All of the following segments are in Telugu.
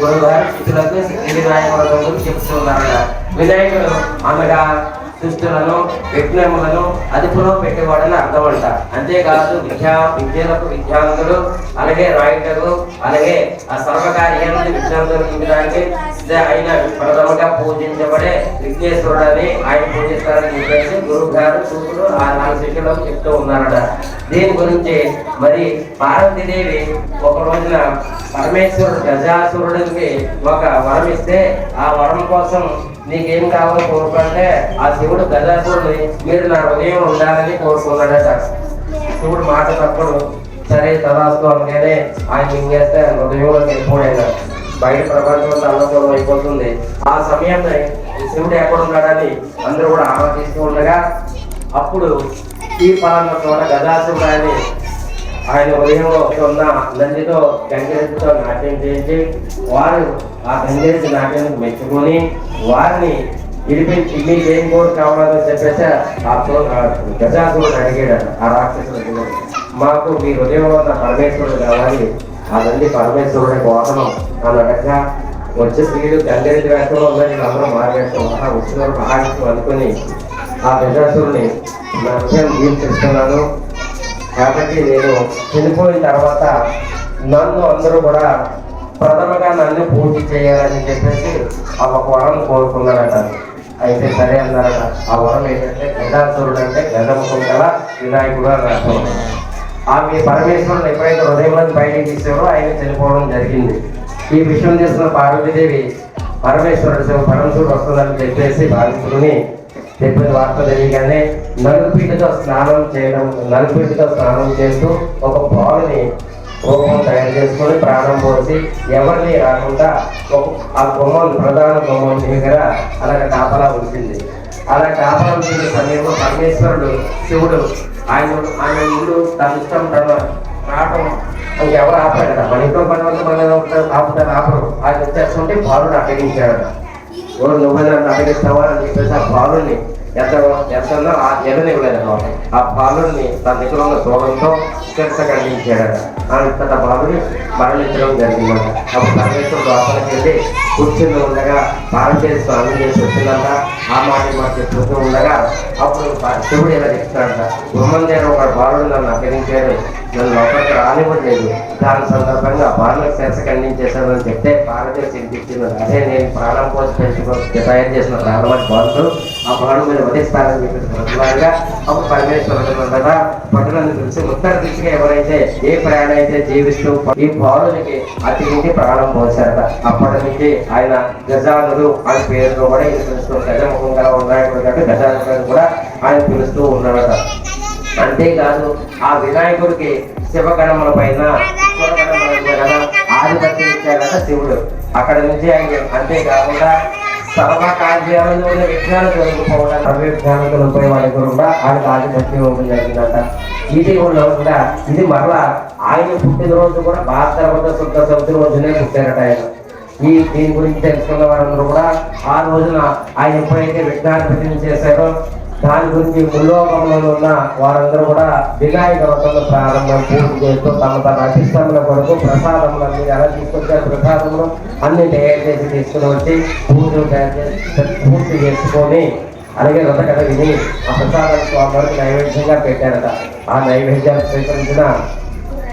గురువుగారు శిష్యులకు శ్రీ వినాయకుడు గురించి చెప్తున్నారట వినాయకుడు అనగా సృష్టిలను విఘ్నములను అదుపులో పెట్టేవాడని అర్థం అంట అంతేకాదు విద్యా విద్యలకు విద్యాంతులు అలాగే రాయుటకు అలాగే ఆ సర్వకార్యాలను విఘ్నంతులు ఆయన ప్రథమంగా పూజించబడే విఘ్నేశ్వరుడని ఆయన పూజిస్తారని చెప్పేసి గురువు గారు చూపులు ఆ నాలుగు శిష్యులకు చెప్తూ ఉన్నారట దీని గురించి మరి పార్వతీదేవి ఒక రోజున పరమేశ్వరుడు గజాసురుడికి ఒక వరం ఇస్తే ఆ వరం కోసం నీకేం కావాలో కోరుకుంటే ఆ శివుడు గజాసురుడిని మీరు నా హృదయం ఉండాలని కోరుకున్నాడట శివుడు మాట తప్పుడు సరే తదాస్తు అనగానే ఆయన ఏం చేస్తే హృదయంలో వెళ్ళిపోయాడు బయట ప్రపంచం అన్నపూర్వం అయిపోతుంది. ఆ సమయంలో శివుడు ఎక్కడ ఉన్నాడని అందరూ కూడా ఆలోచిస్తూ ఉండగా అప్పుడు ఈ పాలన చోట గజాసురుడు అని ఆయన ఉదయంలో ఉన్న నందితో గంగరెద్దుతో నాట్యం చేయించి వారు ఆ గంగరెద్దు నాట్యానికి మెచ్చుకొని వారిని విడిపించి మీకు ఏం కోరు కావాలని చెప్పేసి ఆ గజాసుడు అడిగాడు ఆ రాక్షసుడు మాకు మీ హృదయంలో ఉన్న పరమేశ్వరుడు కావాలి. ఆ నంది పరమేశ్వరుడి వాహనం అని అడగగా వచ్చే స్త్రీలు గంగరెద్దు వేషంలో ఉందని అందరూ మారేస్తాం ఆ వచ్చిన మహావిష్ణువు అనుకుని ఆ గజాసురుని నా విషయం జీవిస్తున్నాను కాబట్టి నేను చనిపోయిన తర్వాత నన్ను అందరూ కూడా ప్రథమగా నన్ను పూజ చేయాలని చెప్పేసి ఆ ఒక వరం కోరుకున్నారట. అయితే సరే అన్నారట. ఆ వరం ఏంటంటే గజాసురుడు అంటే గజముఖం గల వినాయకుడు అని అర్థం ఆ మీ పరమేశ్వరుడు ఎప్పుడైతే హృదయంలో బయటికి తీసారో ఆయన చనిపోవడం జరిగింది. ఈ విషయం చేసిన పార్వతీదేవి పరమేశ్వరుడు శివ పరమశివుడు వస్తుందని చెప్పేసి భావించుకుని చెప్పిన వార్త తెలియగానే నలుపీటితో స్నానం చేయడం నలుపీటితో స్నానం చేస్తూ ఒక బాలుని రూపం తయారు చేసుకొని ప్రాణం పోసి ఎవరిని రాకుండా ఒక ఆ గుమ్మం ప్రధాన గుమ్మం దగ్గర అలాగ కాపలా ఉంచింది. అలా కాపలా ఉంచిన సమయంలో పరమేశ్వరుడు శివుడు ఆయన ఆయన ఇల్లు తన ఇష్టం తన రావటం ఎవరు ఆపాడు కదా? మన ఇంట్లో పని వాళ్ళు మన ఆపుతారు ఆపరు. ఆయన వచ్చేస్తుంటే బాలుని అడ్డగించాడు. ఎవరు నువ్వు అడ్డగిస్తావా అని చెప్పేసి ఆ బాలుని ఎంత ఎంతలో ఆ ఎదనివ్వలేదు ఆ బాలుడిని తన దగ్గర ఉన్న దూరంతో చికిత్స ఖండించాడట అంతట బాలుని మరణించడం జరిగిందట. అప్పుడు పరమేశ్వరుడు లోపలికి వెళ్ళి కూర్చుని ఉండగా భారతదేశ స్నానం చేసి వచ్చిందంట. ఆ మాట మాట చెప్తూ ఉండగా అప్పుడు శివుడు ఇలా చెప్తాడంట. గుమ్మం దగ్గర ఒక బాలుడు నన్ను అప్పగించాడు నన్ను లోపలికి రానివ్వట్లేదు. దాని సందర్భంగా బాలులకు శిరస ఖండించేశాడని చెప్తే భారతదేశం చింతించింది. అదే నేను ప్రాణం పోసి పెంచుకోవచ్చు తయారు చేసిన ప్రాణమని బాధలు ఆ బాణం మీద వధిస్తానని చెప్పేసి ప్రతివాడిగా అప్పుడు పరమేశ్వరుడు ఉండగా పట్టులను తెలిసి ఉత్తర దిశగా ఎవరైతే ఏ ప్రయాణం అయితే జీవిస్తూ ఈ బాలునికి అతి ఇంటి ప్రాణం పోశారట. అప్పటి నుంచి ఆయన గజానుడు అని పేరుతో కూడా ఇది పిలుస్తూ గజముఖంగా గల కాబట్టి గజానుడు కూడా ఆయన పిలుస్తూ ఉన్నాడట అంతేకాదు ఆ వినాయకుడికి శివగణముల పైన ఆధిపత్యం ఇచ్చాడట శివుడు. అక్కడ నుంచి ఆయన అంతేకాకుండా సర్వకార్యాలలో విజ్ఞానం తొలగిపోవడం సర్వ వాడి కూడా ఆయనకు ఆధిపత్యం ఉంటుంది జరిగిందట. ఇది కూడా కూడా ఇది మరలా ఆయన పుట్టినరోజు కూడా భాద్రపద శుద్ధ చవితి రోజునే పుట్టారట ఆయన. ఈ దీని గురించి తెలుసుకున్న వారందరూ కూడా ఆ రోజున ఆయన ఎప్పుడైతే విజ్ఞానపతిని చేశారో దాని గురించి ముల్లోకంలో ఉన్న వారందరూ కూడా వినాయక వ్రతంలో ప్రారంభం పూర్తి చేస్తూ తమ తమ అధిష్టముల కొరకు ప్రసాదములు అన్ని ఎలా తీసుకొచ్చారు ప్రసాదములు అన్ని తయారు చేసి తీసుకుని వచ్చి పూజలు తయారు చేసి పూర్తి చేసుకొని అలాగే వ్రత కథ విని ఆ ప్రసాదం స్వామి నైవేద్యంగా పెట్టారట. ఆ నైవేద్యాలు స్వీకరించిన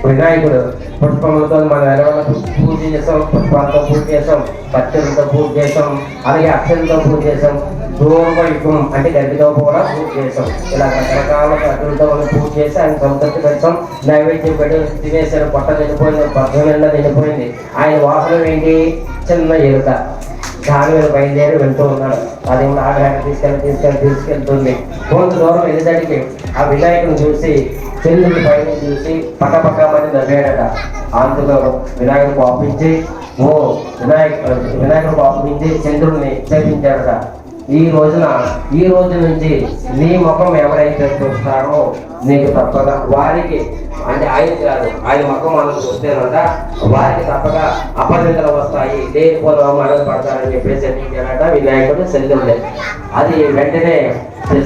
వినాయకుడు పుష్పములతో మనం ఎలా పూజ చేసాం పుష్పాలతో పూజ చేసాం పచ్చలతో పూజ చేసాం అలాగే అక్షరంతో పూజ చేసాం దూర్వయుగం అంటే గడ్డితో కూడా పూజ చేసాం ఇలా రకరకాల గడ్డులతో మనం పూజ చేసి ఆయన సంతృప్తి పెట్టాం నైవేద్యం పెట్టి తినేసారు పొట్ట నిండిపోయింది పద్మ నిండా నిండిపోయింది. ఆయన వాసన ఏంటి? చిన్న ఎలుక. దాని మీద బయలుదేరి వెళ్తూ ఉన్నాడు. అది కూడా ఆగ్రహం తీసుకెళ్ళి తీసుకెళ్ళి తీసుకెళ్తుంది. కొంత దూరం వెళ్ళేసరికి ఆ వినాయకుని చూసి చంద్రుడి పైన చూసి పక్క మంది నవ్వాడట. అందులో వినాయకుడు పాపించి ఓ వినాయక వినాయకుడు పాపించి చంద్రుడిని చేపించాడట. ఈ రోజున ఈ రోజు నుంచి నీ ముఖం ఎవరైతే చూస్తారో నీకు తప్పగా వారికి అంటే ఆయన కాదు ఆయన ముఖం మనం చూస్తేనంట వారికి తప్పగా అపనిందలు వస్తాయి. లేనిపోయిన అవమానాలు పడతారని చెప్పేసి చెప్పించాడట వినాయకుడు చంద్రుడే అది వెంటనే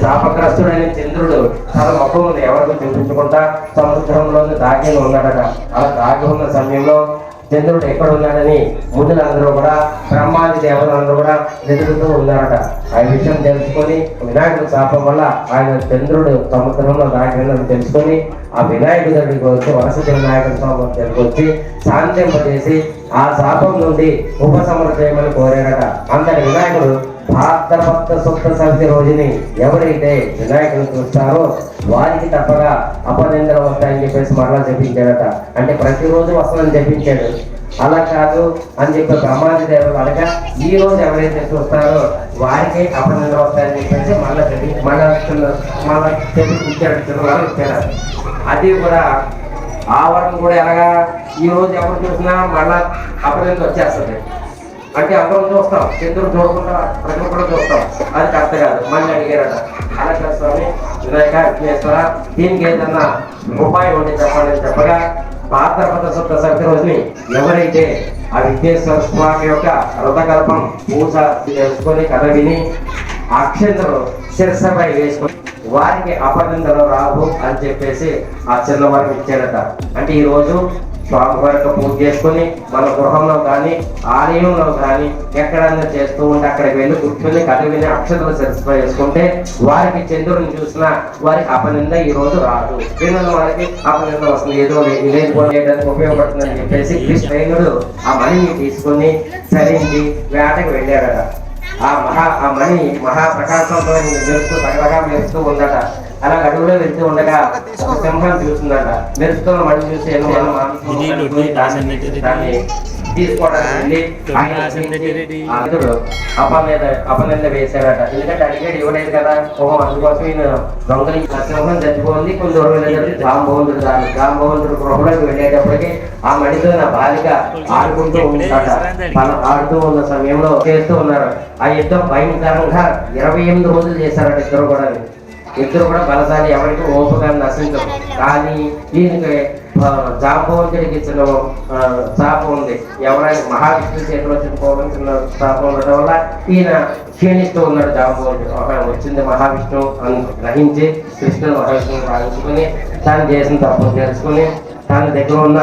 శాపగ్రస్తుడైన చంద్రుడు. తన ముఖమును ఎవరికి చూపించకుండా సముద్రంలో దాగి ఉన్నాడట. అలా దాగి ఉన్న సమయంలో చంద్రుడు ఎక్కడ ఉన్నాడని మునులందరూ కూడా బ్రహ్మాది దేవతలందరూ కూడా వెతుకుతూ ఉన్నారట. ఆ విషయం తెలుసుకొని వినాయకుడు శాపం వల్ల ఆయన చంద్రుడు సముద్రంలో దాగినని తెలుసుకొని ఆ వినాయకుడి దగ్గరికి వచ్చి వరసతి వినాయకుడి స్వామి దగ్గరికి వచ్చి శాంతింపజేసి ఆ శాపం నుండి ఉపశమనం చేయమని కోరాడట. అంతటి వినాయకుడు భాద్రభక్త శుద్ధ సంతి రోజుని ఎవరైతే వినాయకుని చూస్తారో వారికి తప్పగా అపనిందలు వస్తాయని చెప్పేసి మరలా చెప్పించాడట అంటే ప్రతిరోజు వస్తుందని చెప్పించాడు అలా కాదు అని చెప్పి బ్రహ్మాది దేవతలు అనగా ఈ రోజు ఎవరైతే చూస్తారో వారికి అపనిందలు వస్తాయని చెప్పేసి మళ్ళీ చెప్పి మళ్ళా మళ్ళా చెప్పించాడు ఇచ్చాడు ఇచ్చాడు అది కూడా ఆ వరం కూడా ఎలాగా ఈ రోజు ఎవరు చూసినా మళ్ళా అపనిందలు వచ్చేస్తుంది. అంటే అందరం చూస్తాం. చంద్రుడు చూడకుండా ప్రజలు కూడా చూస్తాం. అది కరెక్ట్ కాదు. మళ్ళీ అడిగారట అలా స్వామి వినాయక విఘ్నేశ్వర దీనికి ఏదన్నా ఉపాయం ఉంటే చెప్పండి అని చెప్పగా భాద్రపద శుద్ధ సమితి రోజుని ఎవరైతే ఆ విఘ్నేశ్వర స్వామి యొక్క రథకల్పం పూజ తెలుసుకొని కథ విని అక్షంతలు శిరసపై వేసుకొని వారికి అపనిందలు రావు అని చెప్పేసి ఆ చిన్నవారికి ఇచ్చాడట. అంటే ఈ రోజు స్వామివారికి పూజ చేసుకుని మన గృహంలో కానీ ఆలయంలో కానీ ఎక్కడన్నా చేస్తూ ఉంటే అక్కడికి వెళ్ళి కూర్చొని కథ విని అక్షతలు శిరసపై చేసుకుంటే వారికి చంద్రుడిని చూసినా వారికి అపనింద ఈ రోజు రాదు. దీనివల్ల వారికి అపనింద వస్తుంది. ఏదో చేయడానికి ఉపయోగపడుతుందని చెప్పేసి కృష్ణుడు ఆ మణిని తీసుకొని సరించి వేటకు వెళ్ళాడట. ఆ మహా ఆ మణి మహాప్రకాశంతో మెరుస్తూ తగలగా మెరుస్తూ ఉందట. అలా అడుగులో వెళ్తూ ఉండగా ఒక సింహం చూస్తుందట మెరుస్తున్న మణి చూసి దాన్ని- దాన్ని- దాన్ని తీసుకోవడానికి అపనింద వేశాడట ఎందుకంటే అడిగాడు ఇవ్వలేదు కదా. ఓహో అందుకోసం ఈయన దొంగలి సింహం చచ్చిపోయింది. కొన్ని దూరం వెళ్ళేటప్పుడు జాంబవంతుడు దాని జాంబవంతుడు గృహలోకి వెళ్ళేటప్పటికి ఆ మణితో నా బాలిక ఆడుకుంటూ ఉంటాడ తను ఆడుతూ ఉన్న సమయంలో చేస్తూ ఉన్నారు. ఆ యుద్ధం భయంకరంగా ఇరవై ఎనిమిది రోజులు చేశారట ఇద్దరు కూడా. ఇద్దరు కూడా బలశాలి ఎవరికి ఓపిక నశించదు కానీ దీనికి ఆ, జాంబవంతుడికి ఇచ్చిన శాపం ఉంది. ఎవరైనా మహావిష్ణు చేతిలో చిన్న చిన్న శాపం ఉండడం వల్ల ఈయన క్షీణిస్తూ ఉన్నాడు జాంబవంతుడు ఒక వచ్చింది మహావిష్ణువు అని గ్రహించి కృష్ణుడు మహావిష్ణువు భావించుకుని తాను చేసిన తప్పు తెలుసుకుని తన దగ్గర ఉన్న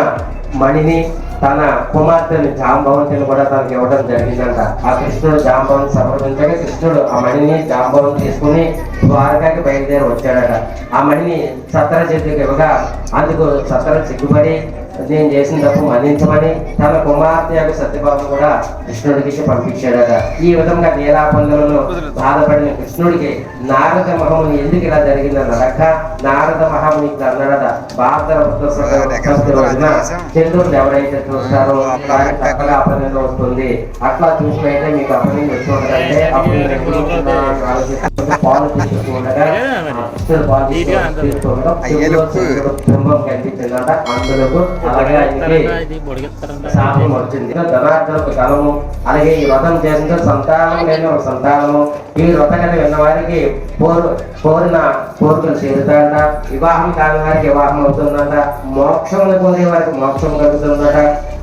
మణిని తన కుమార్తెని జాంబవంతిని కూడా తనకి ఇవ్వడం జరిగిందంట. ఆ కృష్ణుడు జాంబవం సమర్పించగా కృష్ణుడు ఆ మణిని జాంబవం తీసుకుని ద్వారకాకి బయలుదేరి వచ్చాడట. ఆ మణిని సత్తర చేతికి ఇవ్వగా అందుకు సత్తర సిగ్గుపడి నేను చేసిన తప్పు మన్నించమని తన కుమార్తె యొక్క సత్యభావం కూడా కృష్ణుడికి పంపించాడట. ఈ విధంగా నీలాపందులను బాధపడిన కృష్ణుడికి నారద మహముని ఎందుకు ఇలా జరిగిందని అడగ నారద మహముని అన్నాడట. భారత రోజున చంద్రుడు ఎవరైతే చూస్తారో వారికి తప్పగా అపనింద వస్తుంది. అట్లా చూసినైతే మీకు అపనింద వచ్చి అప్పుడు నేను పాలు తీసుకుంటుండగా బింబం కనిపించిందంట అందులోకి అలాగే ఆయనకి ఇది? పొడిగెత్తారంట శాపం వచ్చింది. ధనార్థులకు ధనము అలాగే ఈ వ్రతం చేసిన సంతానం లేని ఒక సంతానము. ఈ వ్రత కథ విన్న వారికి కోరు కోరిన కోరికలు చేరుతాయంట వివాహం కాని వారికి వివాహం అవుతుందంట. మోక్షములు కోరే వారికి మోక్షం కలుగుతుందట.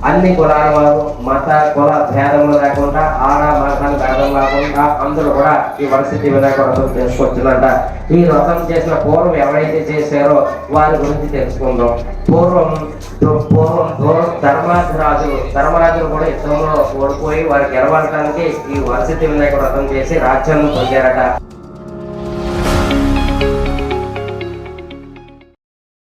అన్ని కులాల వారు మత కుల భేదములు లేకుండా ఆడ మతాలు భేదం లేకుండా అందరూ కూడా ఈ వరసిద్ధి వినాయక వ్రతం చేసుకొచ్చిందంట ఈ వ్రతం చేసిన పూర్వం ఎవరైతే చేశారో వారి గురించి తెలుసుకుందాం. పూర్వం పూర్వం దూరం ధర్మరాజులు ధర్మరాజులు కూడా యుద్ధంలో ఓడిపోయి వారికి గెలవడానికి ఈ వరసిద్ధి వినాయక వ్రతం చేసి రాజ్యాన్ని పొందారట.